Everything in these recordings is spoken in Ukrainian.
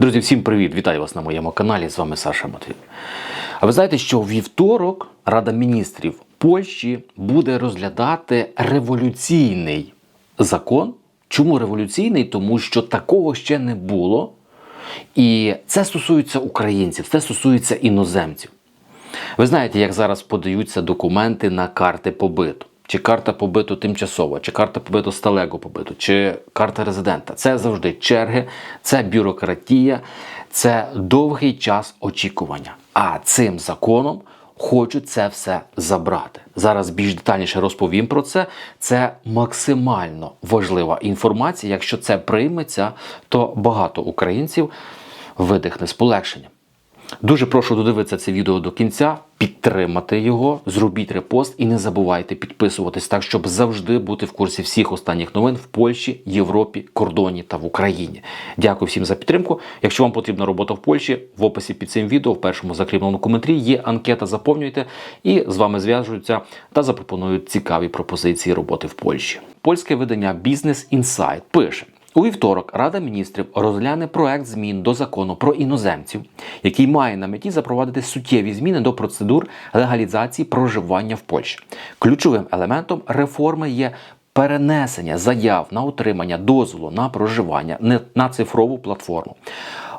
Друзі, всім привіт! Вітаю вас на моєму каналі. З вами Саша Матвій. А ви знаєте, що вівторок Рада міністрів Польщі буде розглядати революційний закон. Чому революційний? Тому що такого ще не було. І це стосується українців, це стосується іноземців. Ви знаєте, як зараз подаються документи на карти побиту. Чи карта побиту тимчасова, чи карта побиту сталego побиту, чи карта резидента. Це завжди черги, це бюрократія, це довгий час очікування. А цим законом хочуть це все забрати. Зараз більш детальніше розповім про це. Це максимально важлива інформація. Якщо це прийметься, то багато українців видихне з полегшенням. Дуже прошу додивитися це відео до кінця, підтримати його, зробіть репост і не забувайте підписуватись так, щоб завжди бути в курсі всіх останніх новин в Польщі, Європі, кордоні та в Україні. Дякую всім за підтримку. Якщо вам потрібна робота в Польщі, в описі під цим відео, в першому закріпленому коментарі є анкета, заповнюйте і з вами зв'яжуться та запропонують цікаві пропозиції роботи в Польщі. Польське видання Business Insight пише. У вівторок Рада міністрів розгляне проект змін до закону про іноземців, який має на меті запровадити суттєві зміни до процедур легалізації проживання в Польщі. Ключовим елементом реформи є перенесення заяв на отримання дозволу на проживання на цифрову платформу.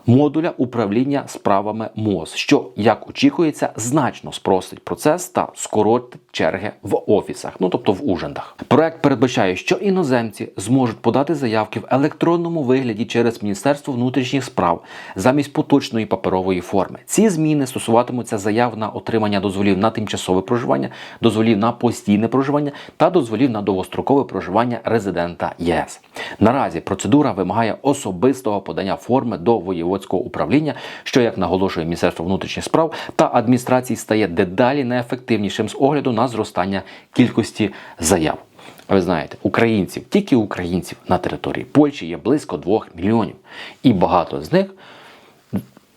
Модуля управління справами МОЗ, що, як очікується, значно спростить процес та скоротить черги в офісах, ну тобто в ужандах. Проект передбачає, що іноземці зможуть подати заявки в електронному вигляді через Міністерство внутрішніх справ замість поточної паперової форми. Ці зміни стосуватимуться заяв на отримання дозволів на тимчасове проживання, дозволів на постійне проживання та дозволів на довгострокове проживання резидента ЄС. Наразі процедура вимагає особистого подання форми до воєводського управління, що, як наголошує Міністерство внутрішніх справ та адміністрації, стає дедалі неефективнішим з огляду на зростання кількості заяв. Ви знаєте, українців, тільки українців на території Польщі є близько 2 мільйонів, і багато з них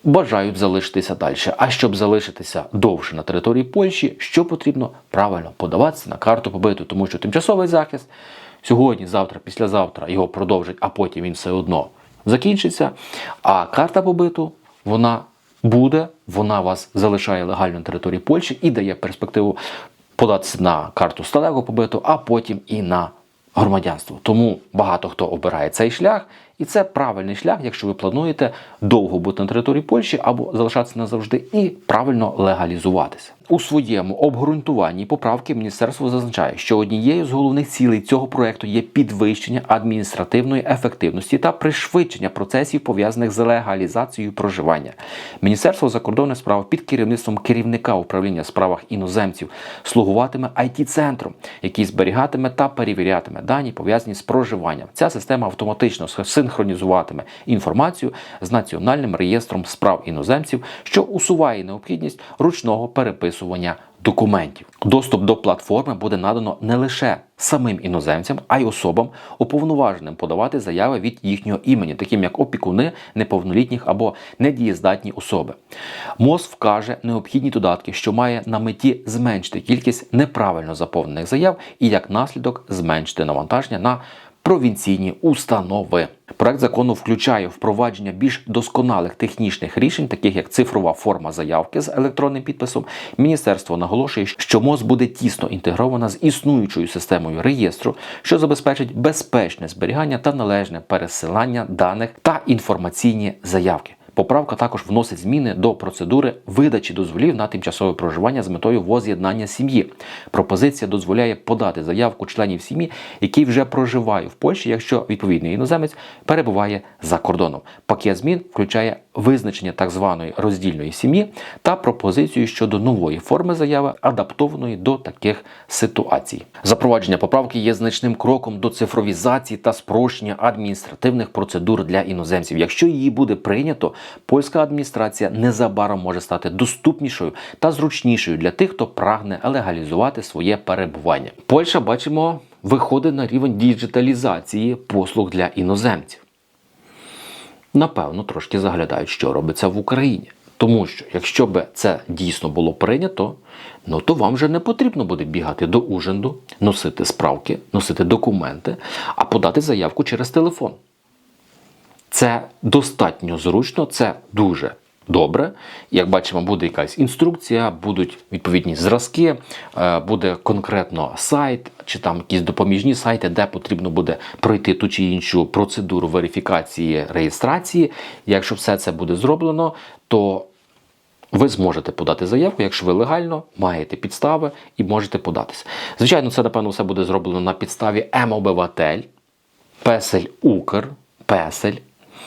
бажають залишитися далі. А щоб залишитися довше на території Польщі, що потрібно правильно подаватися на карту побиту, тому що тимчасовий захист сьогодні, завтра, післязавтра його продовжать, а потім він все одно закінчиться. А карта побиту вона буде, вона вас залишає легально на території Польщі і дає перспективу податися на карту сталевого побиту, а потім і на громадянство. Тому багато хто обирає цей шлях, і це правильний шлях, якщо ви плануєте довго бути на території Польщі або залишатися назавжди і правильно легалізуватися. У своєму обґрунтуванні поправки міністерство зазначає, що однією з головних цілей цього проекту є підвищення адміністративної ефективності та пришвидшення процесів пов'язаних з легалізацією проживання. Міністерство закордонних справ під керівництвом керівника управління в справах іноземців слугуватиме it центром який зберігатиме та перевірятиме дані пов'язані з проживанням. Ця система автоматично синхронізуватиме інформацію з національним реєстром справ іноземців, що усуває необхідність ручного переписування документів. Доступ до платформи буде надано не лише самим іноземцям, а й особам, уповноваженим подавати заяви від їхнього імені, таким як опікуни неповнолітніх або недієздатні особи. МОЗ вкаже необхідні додатки, що має на меті зменшити кількість неправильно заповнених заяв і як наслідок зменшити навантаження на провінційні установи. Проект закону включає впровадження більш досконалих технічних рішень, таких як цифрова форма заявки з електронним підписом. Міністерство наголошує, що МОЗ буде тісно інтегрована з існуючою системою реєстру, що забезпечить безпечне зберігання та належне пересилання даних та інформаційні заявки. Поправка також вносить зміни до процедури видачі дозволів на тимчасове проживання з метою воз'єднання сім'ї. Пропозиція дозволяє подати заявку членів сім'ї, які вже проживають в Польщі, якщо відповідний іноземець перебуває за кордоном. Пакет змін включає визначення так званої роздільної сім'ї та пропозицію щодо нової форми заяви, адаптованої до таких ситуацій. Запровадження поправки є значним кроком до цифровізації та спрощення адміністративних процедур для іноземців. Якщо її буде прийнято, польська адміністрація незабаром може стати доступнішою та зручнішою для тих, хто прагне легалізувати своє перебування. Польща бачимо виходить на рівень діджиталізації послуг для іноземців напевно, трошки заглядають, що робиться в Україні. Тому що, якщо б це дійсно було прийнято, ну то вам вже не потрібно буде бігати до ужинду, носити справки, носити документи, а подати заявку через телефон. Це достатньо зручно, це дуже добре. Як бачимо, буде якась інструкція, будуть відповідні зразки, е, буде конкретно сайт чи там якісь допоміжні сайти, де потрібно буде пройти ту чи іншу процедуру верифікації реєстрації. Якщо все це буде зроблено, то ви зможете подати заявку, якщо ви легально маєте підстави і можете податися. Звичайно, це напевно все буде зроблено на підставі М-обиватель, Песель Укр, Песель.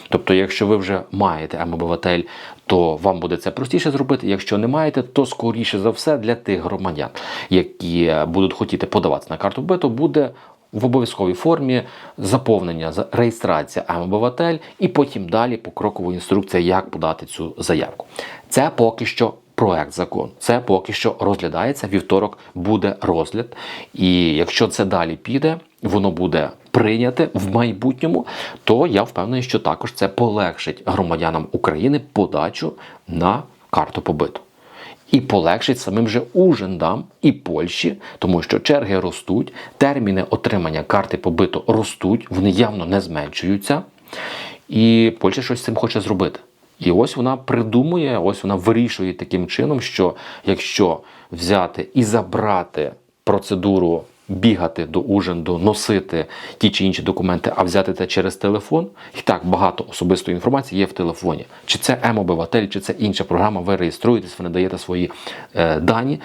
Тобто, якщо ви вже маєте М-обиватель, то вам буде це простіше зробити. Якщо не маєте, то скоріше за все для тих громадян, які будуть хотіти подаватися на карту биту, буде в обов'язковій формі заповнення, за- реєстрація М-обиватель і потім далі покрокова інструкція, як подати цю заявку. Це поки що проект закону. Це поки що розглядається. Вівторок буде розгляд. І якщо це далі піде, воно буде прийняте в майбутньому, то я впевнений, що також це полегшить громадянам України подачу на карту побиту. І полегшить самим же ужендам і Польщі, тому що черги ростуть, терміни отримання карти побиту ростуть, вони явно не зменшуються. І Польща щось з цим хоче зробити. І ось вона придумує, ось вона вирішує таким чином, що якщо взяти і забрати процедуру бігати до ужинду, носити ті чи інші документи, а взяти це через телефон, і так багато особистої інформації є в телефоні. Чи це М-обиватель, чи це інша програма, ви реєструєтесь, ви надаєте свої е, дані.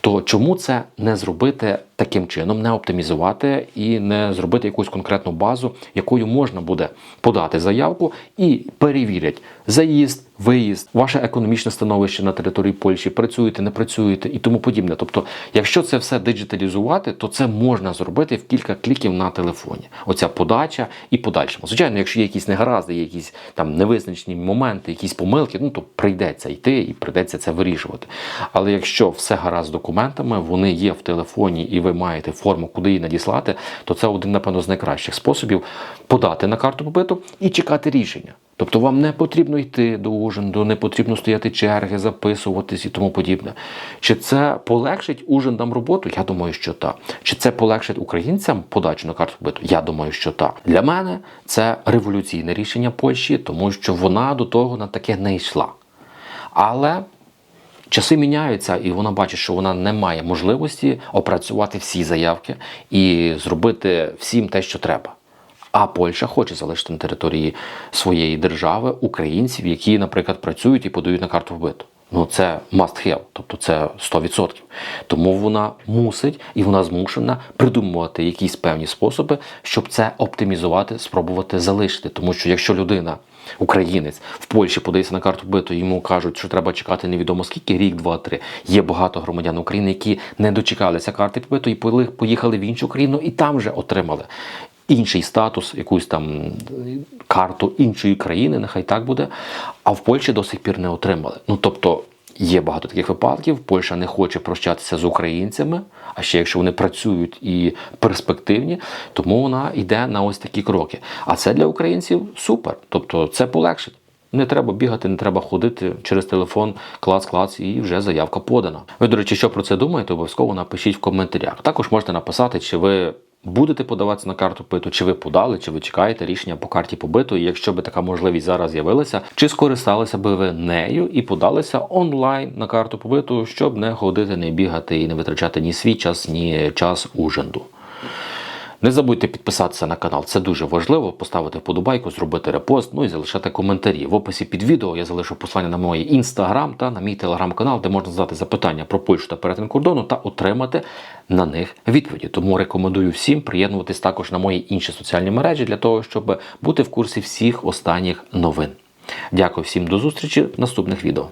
То чому це не зробити таким чином, не оптимізувати і не зробити якусь конкретну базу, якою можна буде подати заявку і перевірять заїзд, виїзд, ваше економічне становище на території Польщі, працюєте, не працюєте і тому подібне. Тобто, якщо це все диджиталізувати, то це можна зробити в кілька кліків на телефоні. Оця подача і подальшому. Звичайно, якщо є якісь негаразди, якісь там невизначені моменти, якісь помилки, ну то прийдеться йти і прийдеться це вирішувати. Але якщо все гаразд з документами, вони є в телефоні, і ви маєте форму, куди її надіслати, то це один, напевно, з найкращих способів подати на карту побиту і чекати рішення. Тобто вам не потрібно йти до ужинду, не потрібно стояти черги, записуватись і тому подібне. Чи це полегшить ужиндам роботу? Я думаю, що так. Чи це полегшить українцям подачу на карту побиту? Я думаю, що так. Для мене це революційне рішення Польщі, тому що вона до того на таке не йшла. Але часи міняються, і вона бачить, що вона не має можливості опрацювати всі заявки і зробити всім те, що треба. А Польща хоче залишити на території своєї держави українців, які, наприклад, працюють і подають на карту вбиту. Ну це must have, тобто це 100%. Тому вона мусить і вона змушена придумувати якісь певні способи, щоб це оптимізувати, спробувати залишити. Тому що якщо людина, українець в Польщі подається на карту биту, йому кажуть, що треба чекати невідомо скільки, рік, два, три. Є багато громадян України, які не дочекалися карти побиту і поїхали в іншу країну і там вже отримали інший статус, якусь там карту іншої країни, нехай так буде. А в Польщі до сих пір не отримали. Ну тобто. Є багато таких випадків. Польща не хоче прощатися з українцями, а ще якщо вони працюють і перспективні, тому вона йде на ось такі кроки. А це для українців супер. Тобто це полегшить. Не треба бігати, не треба ходити через телефон, клац-клац, і вже заявка подана. Ви, до речі, що про це думаєте, обов'язково напишіть в коментарях. Також можете написати, чи ви будете подаватися на карту питу, чи ви подали, чи ви чекаєте рішення по карті побиту. І якщо би така можливість зараз з'явилася, чи скористалися би ви нею і подалися онлайн на карту побиту, щоб не ходити, не бігати і не витрачати ні свій час, ні час ужинду. Не забудьте підписатися на канал, це дуже важливо. Поставити вподобайку, зробити репост, ну і залишати коментарі. В описі під відео я залишу послання на мій інстаграм та на мій телеграм-канал, де можна задати запитання про Польщу та перетин кордону та отримати на них відповіді. Тому рекомендую всім приєднуватись також на мої інші соціальні мережі для того, щоб бути в курсі всіх останніх новин. Дякую всім до зустрічі в наступних відео.